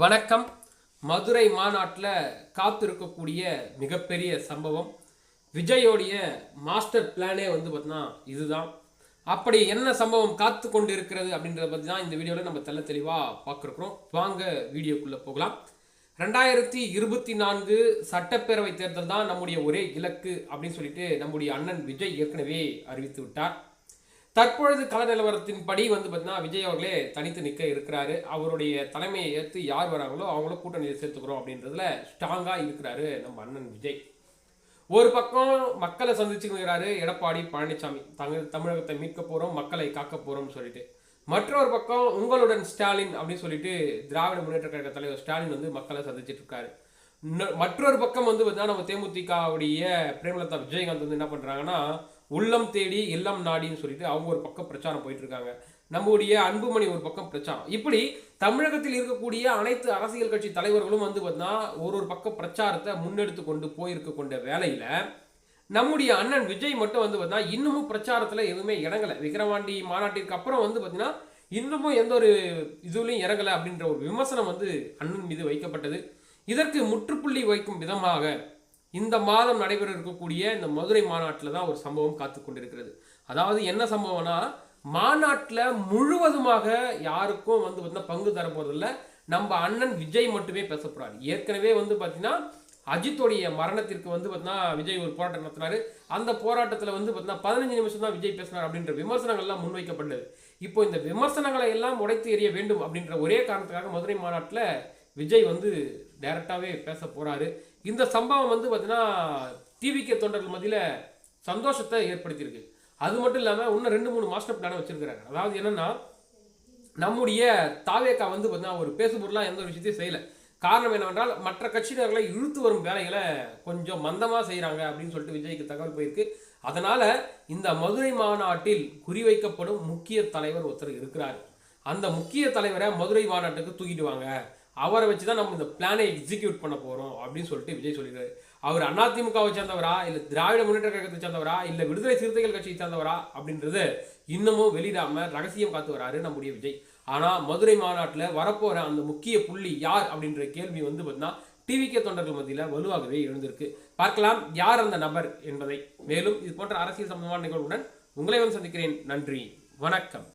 வணக்கம். மதுரை மாநாட்டில் காத்திருக்கக்கூடிய மிகப்பெரிய சம்பவம். விஜயோடைய மாஸ்டர் பிளானே வந்து பார்த்தீங்கன்னா இதுதான். அப்படி என்ன சம்பவம் காத்து கொண்டு இருக்கிறது அப்படின்றத பற்றி தான் இந்த வீடியோவில் நம்ம தெல்ல தெளிவாக பார்க்குறோம். வாங்க வீடியோக்குள்ளே போகலாம். ரெண்டாயிரத்தி இருபத்தி நான்கு சட்டப்பேரவை தேர்தல் தான் நம்முடைய ஒரே இலக்கு அப்படின்னு சொல்லிட்டு நம்முடைய அண்ணன் விஜய் ஏற்கனவே அறிவித்து விட்டார். தற்பொழுது கள நிலவரத்தின்படி வந்து பார்த்தீங்கன்னா விஜய் அவர்களே தனித்து நிற்க இருக்கிறாரு. அவருடைய தலைமையை ஏற்று யார் வராங்களோ அவங்களும் கூட்டணியில் சேர்த்துக்கிறோம் அப்படின்றதுல ஸ்ட்ராங்காக இருக்கிறாரு நம்ம அண்ணன் விஜய். ஒரு பக்கம் மக்களை சந்திச்சுக்கிறாரு எடப்பாடி பழனிசாமி தமிழ் தமிழகத்தை மீட்க போகிறோம் மக்களை காக்க போகிறோம்னு சொல்லிட்டு. மற்றொரு பக்கம் உங்களுடன் ஸ்டாலின் அப்படின்னு சொல்லிட்டு திராவிட முன்னேற்ற கழக தலைவர் ஸ்டாலின் வந்து மக்களை சந்திச்சுட்டு இருக்காரு. மற்றொரு பக்கம் வந்து பார்த்தீங்கன்னா நம்ம தேமுதிகவுடைய பிரேமலதா விஜயகாந்த் வந்து என்ன பண்ணுறாங்கன்னா உள்ளம் தேடி இல்லம் நாடின்னு சொல்லிட்டு அவங்க ஒரு பக்கம் பிரச்சாரம் போயிட்டு இருக்காங்க நம்முடைய அன்புமணி ஒரு பக்கம் பிரச்சாரம். இப்படி தமிழகத்தில் இருக்கக்கூடிய அனைத்து அரசியல் கட்சி தலைவர்களும் வந்து பார்த்தீங்கன்னா ஒரு ஒரு பக்கம் பிரச்சாரத்தை முன்னெடுத்து கொண்டு போயிருக்க கொண்ட வேலையில நம்முடைய அண்ணன் விஜய் மட்டும் வந்து பார்த்தீங்கன்னா இன்னமும் பிரச்சாரத்தில் எதுவுமே இறங்கலை. விக்ரவாண்டி மாநாட்டிற்கு அப்புறம் வந்து பார்த்தீங்கன்னா இன்னமும் எந்த ஒரு இதுலையும் இறங்கலை அப்படின்ற ஒரு விமர்சனம் வந்து அண்ணன் மீது வைக்கப்பட்டது. இதற்கு முற்றுப்புள்ளி வைக்கும் விதமாக இந்த மாதம் நடைபெற இருக்கக்கூடிய இந்த மதுரை மாநாட்டில் தான் ஒரு சம்பவம் காத்து கொண்டிருக்கிறது. அதாவது என்ன சம்பவம்னா மாநாட்டில் முழுவதுமாக யாருக்கும் வந்து பார்த்தீங்கன்னா பங்கு தர போகிறதில்ல நம்ம அண்ணன் விஜய் மட்டுமே பேச போகிறார் ஏற்கனவே வந்து பார்த்தீங்கன்னா அஜித்துடைய மரணத்திற்கு வந்து பார்த்தீங்கன்னா விஜய் ஒரு போராட்டம் நடத்தினார். அந்த போராட்டத்தில் வந்து பார்த்தீங்கன்னா பதினஞ்சு நிமிஷம் தான் விஜய் பேசினார் அப்படின்ற விமர்சனங்கள்லாம் முன்வைக்கப்பட்டது. இப்போ இந்த விமர்சனங்களை எல்லாம் உடைத்து எறிய வேண்டும் அப்படின்ற ஒரே காரணத்துக்காக மதுரை மாநாட்டில் விஜய் வந்து டைரெக்டாகவே பேச போகிறாரு இந்த சம்பவம் வந்து பார்த்தீங்கன்னா டிவிகே தொண்டர்கள் மத்தியில் சந்தோஷத்தை ஏற்படுத்தியிருக்கு. அது மட்டும் இல்லாமல் இன்னும் ரெண்டு மூணு மாஸ்டர் பிளானை வச்சுருக்கிறாங்க. அதாவது என்னன்னா நம்முடைய தாவேக்கா வந்து பார்த்தீங்கன்னா ஒரு பேசுபொருளாக எந்த ஒரு விஷயத்தையும் செய்யலை. காரணம் என்னவென்றால் மற்ற கட்சியினர்களை இழுத்து வரும் வேலைகளை கொஞ்சம் மந்தமாக செய்கிறாங்க அப்படின்னு சொல்லிட்டு விஜய்க்கு தகவல் போயிருக்கு. அதனால் இந்த மதுரை மாநாட்டில் குறிவைக்கப்படும் முக்கிய தலைவர் ஒருத்தர் இருக்கிறார். அந்த முக்கிய தலைவரை மதுரை மாநாட்டுக்கு தூக்கிட்டு வாங்க. அவரை வச்சு தான் நம்ம இந்த பிளானை எக்ஸிக்யூட் பண்ண போகிறோம் அப்படின்னு சொல்லிட்டு விஜய் சொல்லியிருக்காரு அவர் அதிமுகவை சேர்ந்தவரா? இல்லை திராவிட முன்னேற்ற கழகத்தை சேர்ந்தவரா? இல்லை விடுதலை சிறுத்தைகள் கட்சியை சேர்ந்தவரா? அப்படின்றது இன்னமும் வெளியிடாமல் ரகசியம் காத்து வராரு நம்முடைய விஜய். ஆனால் மதுரை மாநாட்டில் வரப்போகிற அந்த முக்கிய புள்ளி யார் அப்படின்ற கேள்வி வந்து பார்த்தீங்கன்னா டிவிகே தொண்டர்கள் மத்தியில் வலுவாகவே எழுந்திருக்கு. பார்க்கலாம் யார் அந்த நபர் என்பதை. மேலும் இது போன்ற அரசியல் சம்பந்தமான நிகழ்வுடன் உங்களை வந்து சந்திக்கிறேன். நன்றி. வணக்கம்.